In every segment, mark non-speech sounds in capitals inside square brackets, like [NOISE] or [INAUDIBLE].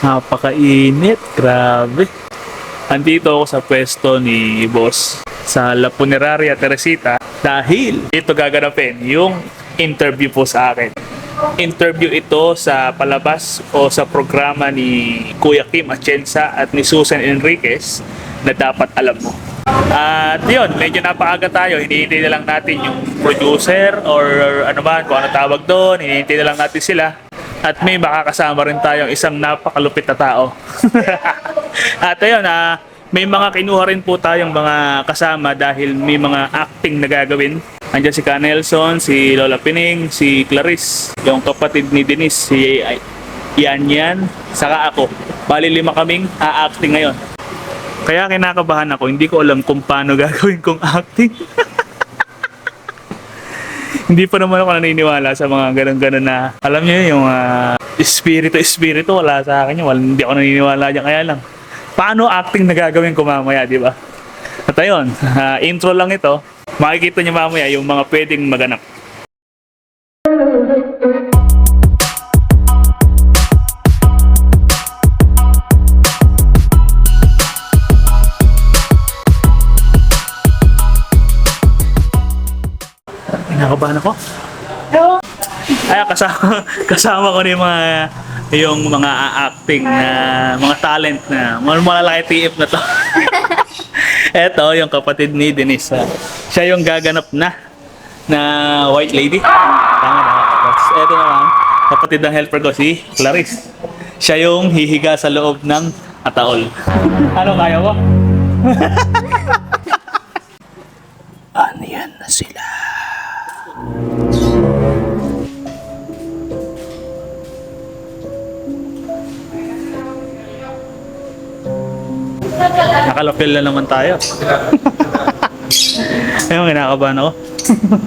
Napakainit, grabe. Andito ako sa pwesto ni boss sa La Funeraria Teresita dahil ito gaganapin yung interview po sa akin. Interview ito sa palabas o sa programa ni Kuya Kim Atienza at ni Susan Enriquez na dapat alam mo. At yun, medyo napaaga tayo. Hinihintay na lang natin yung producer or ano man, kung ano tawag doon. Hinihintay na lang natin sila. At may makakasama rin tayong isang napakalupit na tao. [LAUGHS] At ayun, ah, may mga kinuha rin po tayong mga kasama dahil may mga acting na gagawin. Andiyan si Ka Nelson, si Lola Pining, si Clarice, yung kapatid ni Denise, si ay, Yan Yan, saka ako. Bali lima kaming a-acting ngayon. Kaya kinakabahan ako, hindi ko alam kung paano [LAUGHS] gagawin kong acting. [LAUGHS] [LAUGHS] hindi pa naman ako naniniwala sa mga ganun-ganun na, alam niyo yung uh, espiritu-espiritu, wala sa akin yun. Wala, hindi ako naniniwala dyan. Kaya lang, paano acting na gagawin ko mamaya, di ba? At ayun, [LAUGHS] ah, intro lang ito. Makikita niyo mamaya yung mga pwedeng maganap. Kinakabahan ako. Ay, kasama, [LAUGHS] kasama ko na yung mga yung mga acting na mga talent na mga malalaki TF na to. [LAUGHS] Eto, yung kapatid ni Denise. Siya yung gaganap na na white lady. Tama na. Tapos eto naman, kapatid ng helper ko si Clarice. Siya yung hihiga sa loob ng ataol. Ano kaya mo? [LAUGHS] Nakalapil na naman tayo. [LAUGHS] Ayun, kinakabahan ako.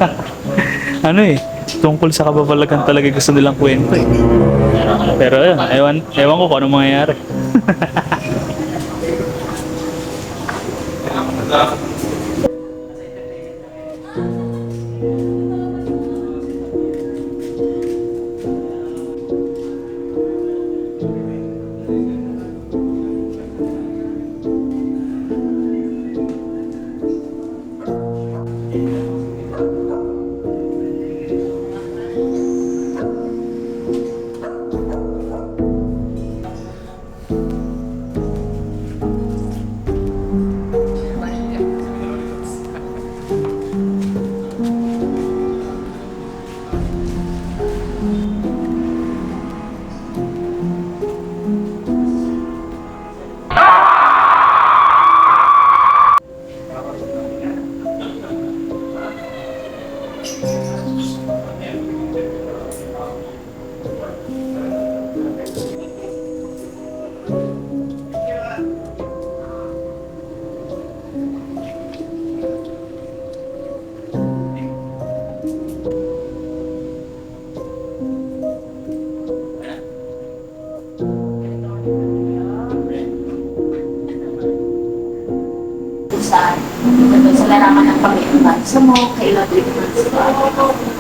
[LAUGHS] ano eh, tungkol sa kababalagan talaga gusto nilang kwento eh. Pero ayun, ewan, ewan ko kung ano mangyayari. [LAUGHS]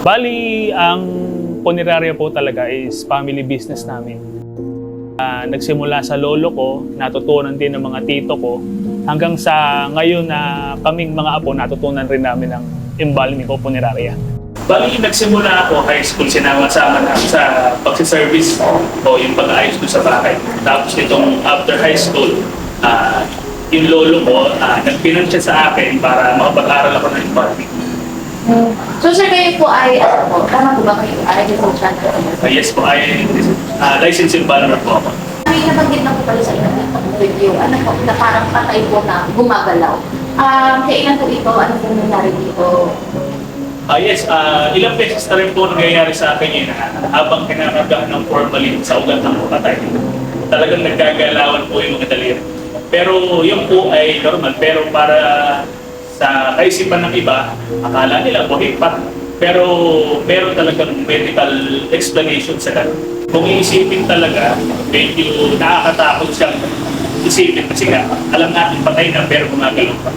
Bali, ang punerarya po talaga is family business namin. Ah, nagsimula sa lolo ko, natutunan din ng mga tito ko, hanggang sa ngayon na kaming mga apo, natutunan rin namin ng embalming o punerarya. Bali, nagsimula ako high school, sinama-sama na sa pagsiservice o yung pag-ayos ko sa bahay. Tapos itong after high school, ah, yung lolo ko, uh, nagpinan siya sa akin para makapag-aral ako ng So sir, kayo po ay, ano po, tama po ba kayo? Ay, ito po Uh, yes po, I uh, licensed embalmer po ako. May nabanggit na po pala sa inyo itong video, ano po, na parang patay po na gumagalaw. Um, kailan po ito? Ano po nangyari dito? Ah yes, ah, ilang beses na rin po nangyayari sa akin yun na habang kinakargahan ng formalin sa ugat ng patay. Talagang naggagalawan po yung mga daliri. Pero yun po ay normal. Pero para sa kaisipan ng iba, akala nila buhay pa. Pero meron talagang medical explanation sa ganun. Kung iisipin talaga, medyo nakakatakot siyang isipin kasi nga, alam natin patay na pero gumagalaw pa.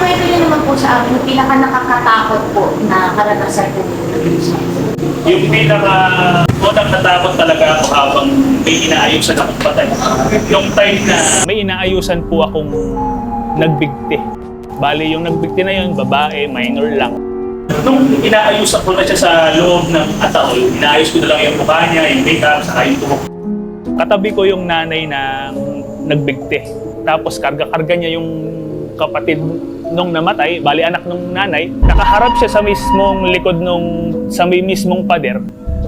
Pwede niyo naman po sa akin, yung pinaka nakakatakot po na karanasan po. Yung pinaka Unang natakot talaga ako habang may inaayusan akong patay. Yung time na may inaayusan po akong nagbigti. Bali, yung nagbigti na yun, babae, minor lang. Nung inaayusan ko na siya sa loob ng ataol, inaayos ko na lang yung mukha niya, yung makeup, saka yung tuhok. Katabi ko yung nanay na nagbigti. Tapos karga-karga niya yung kapatid nung namatay, bali anak nung nanay, nakaharap siya sa mismong likod nung sa may mismong pader.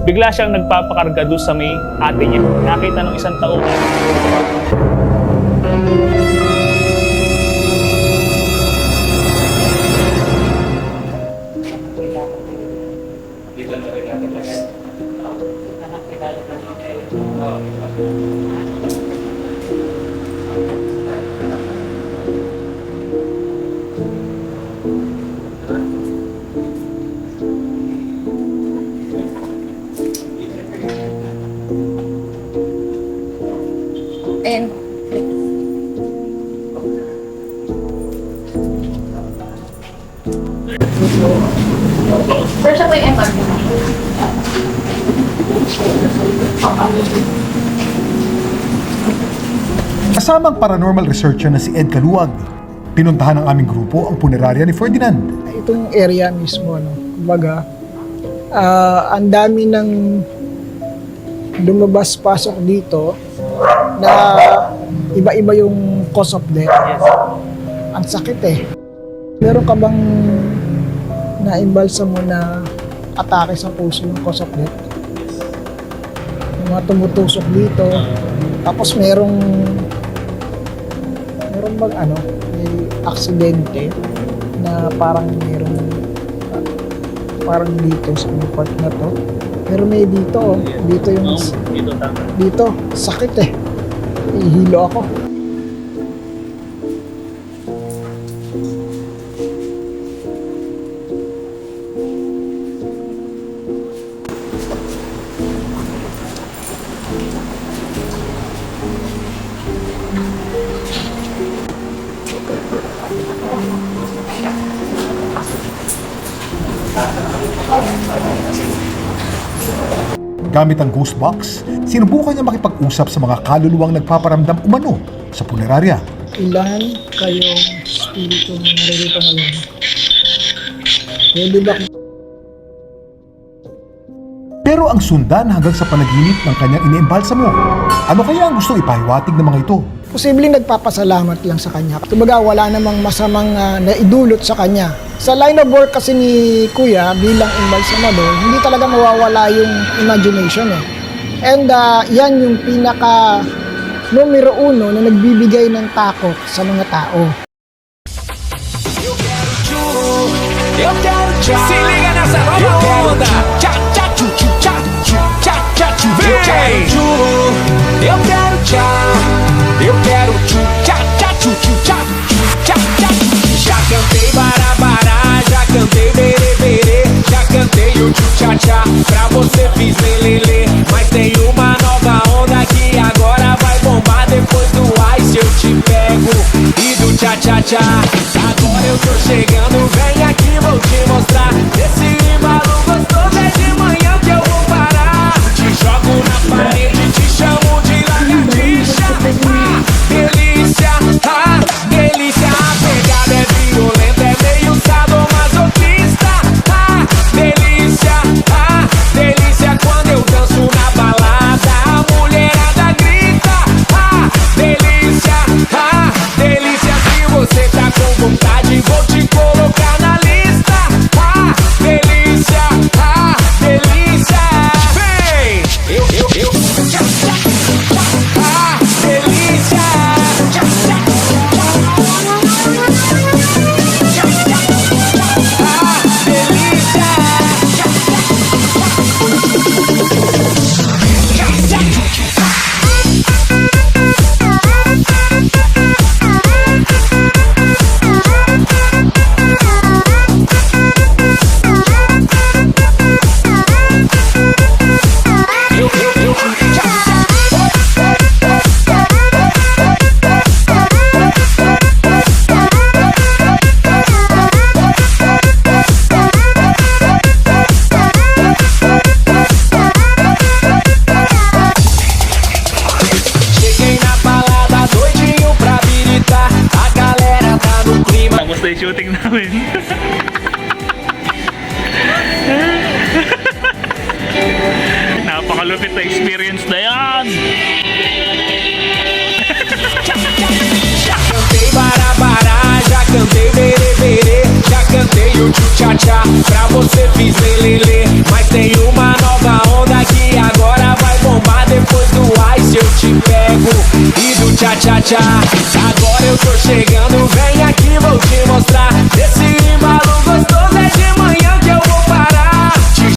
Bigla siyang nagpapakarga doon sa may ate niya. Nakita nung isang taon. And Sir, siya po yung MRT. Kasama ang paranormal researcher na si Ed Kaluwag. Pinuntahan ng aming grupo ang punerarya ni Ferdinand. itong area mismo, no? Kumbaga, ah, ang dami ng lumabas-pasok dito na iba-iba yung cause of death. Ang sakit eh. Meron ka bang naimbalsa mo na atake sa puso yung cause of death? Yung mga tumutusok dito. Tapos merong meron bang ano, may aksidente na parang merong parang dito sa part na to. Pero may dito, oh. dito yung dito, sakit eh. Ihilo ako. Gamit ang ghost box, sinubukan niya makipag-usap sa mga kaluluwang nagpaparamdam umano sa punerarya. Ilan kayong spirito na naririto ngayon? Pwede ba Pero ang sundan hanggang sa panaginip ng kanyang iniimbalsa mo. Ano kaya ang gustong ipahiwatig ng mga ito? Posibleng nagpapasalamat lang sa kanya. Kumbaga, wala namang masamang ah, naidulot sa kanya. Sa line of work kasi ni Kuya bilang embalsamador, hindi talaga mawawala yung imagination eh. And ah, yan yung pinaka numero uno na nagbibigay ng takot sa mga tao. Eu quero tchau. Se liga nessa nova onda. Tchá, tchá, tchu, tchu, tchá, tchu, tchá, tchá, tchu. Eu quero tchu. Eu quero tchau. Eu quero tchu, tchá, tchá, tchu, tchu, tchá, tchu, tchá, tchá. Já cantei barabara, já cantei berê berê, já cantei o tchu tchá tchá. Pra você fiz lelele, mas tem uma nova onda que agora vai bombar depois do ice eu te pego e do tchá tchá tchá. Shooting namin. [LAUGHS]